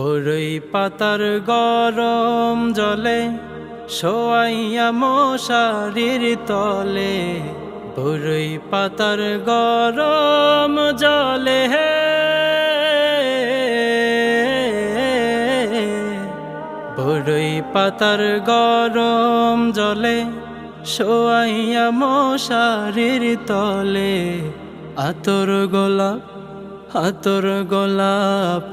বরই পাতার গরম জলে শোয়াইয়া মশারির তলে বরই পাতার গরম জলে হে বরই পাতার গরম জলে শোয়াইয়া মশারির তলে, আতর গোলাপ আতর গোলাপ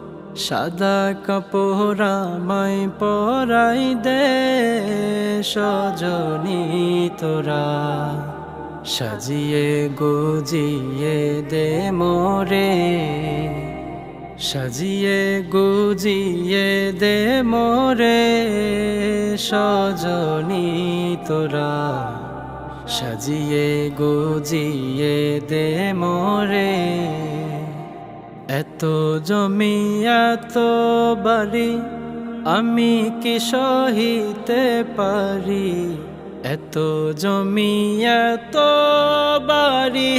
সাদা কাপড় মাই পরাই দে, সজনী তোরা। সাজিয়ে গুজিয়ে দে মোরে, সাজিয়ে গুজিয়ে দে মোরে, সজনী তোরা। সাজিয়ে গুজিয়ে দে মোরে। এত জমি, এত বাড়ি, আমি কি সহিতে পারি? এত জমি, এত বাড়ি।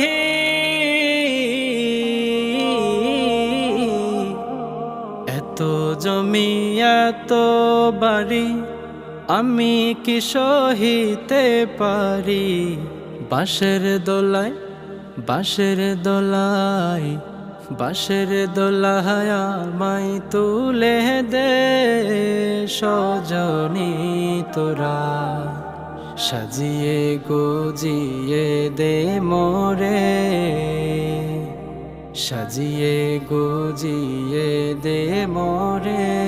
এত জমি, এত বাড়ি, আমি কি সহিতে পারি? বাঁশের দোলায় বাঁশের দোলায় বাঁশের দোলাহায়া মাই তুলে দে সজনী তোরা। সাজিয়ে গুজিয়ে দে মোরে। সাজিয়ে গুজিয়ে দে মোরে।